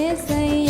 ఏసై